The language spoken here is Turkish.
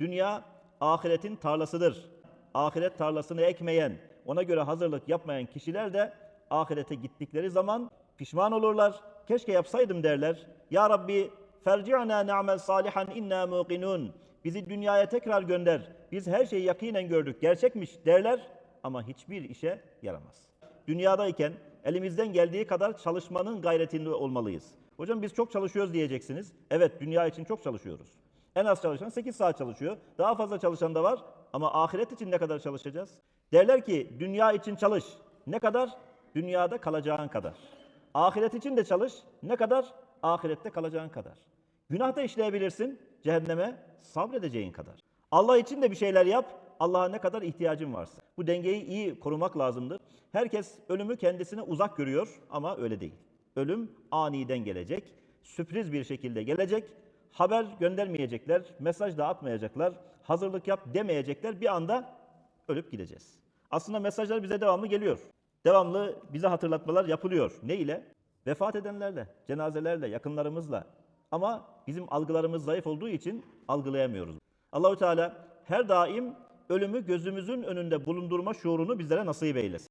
Dünya ahiretin tarlasıdır. Ahiret tarlasını ekmeyen, ona göre hazırlık yapmayan kişiler de ahirete gittikleri zaman pişman olurlar. Keşke yapsaydım derler. Ya Rabbi ferci'na na'mel salihan inna muqinun. Bizi dünyaya tekrar gönder. Biz her şeyi yakinen gördük. Gerçekmiş derler ama hiçbir işe yaramaz. Dünyadayken elimizden geldiği kadar çalışmanın gayretinde olmalıyız. Hocam biz çok çalışıyoruz diyeceksiniz. Evet dünya için çok çalışıyoruz. En az çalışan 8 saat çalışıyor. Daha fazla çalışan da var ama ahiret için ne kadar çalışacağız? Derler ki dünya için çalış. Ne kadar? Dünyada kalacağın kadar. Ahiret için de çalış. Ne kadar? Ahirette kalacağın kadar. Günah da işleyebilirsin cehenneme sabredeceğin kadar. Allah için de bir şeyler yap. Allah'a ne kadar ihtiyacın varsa. Bu dengeyi iyi korumak lazımdır. Herkes ölümü kendisine uzak görüyor ama öyle değil. Ölüm aniden gelecek. Sürpriz bir şekilde gelecek. Haber göndermeyecekler, mesaj dağıtmayacaklar, hazırlık yap demeyecekler. Bir anda ölüp gideceğiz. Aslında mesajlar bize devamlı geliyor. Devamlı bize hatırlatmalar yapılıyor. Ne ile? Vefat edenlerle, cenazelerle, yakınlarımızla. Ama bizim algılarımız zayıf olduğu için algılayamıyoruz. Allahü Teala her daim ölümü gözümüzün önünde bulundurma şuurunu bizlere nasip eylesin.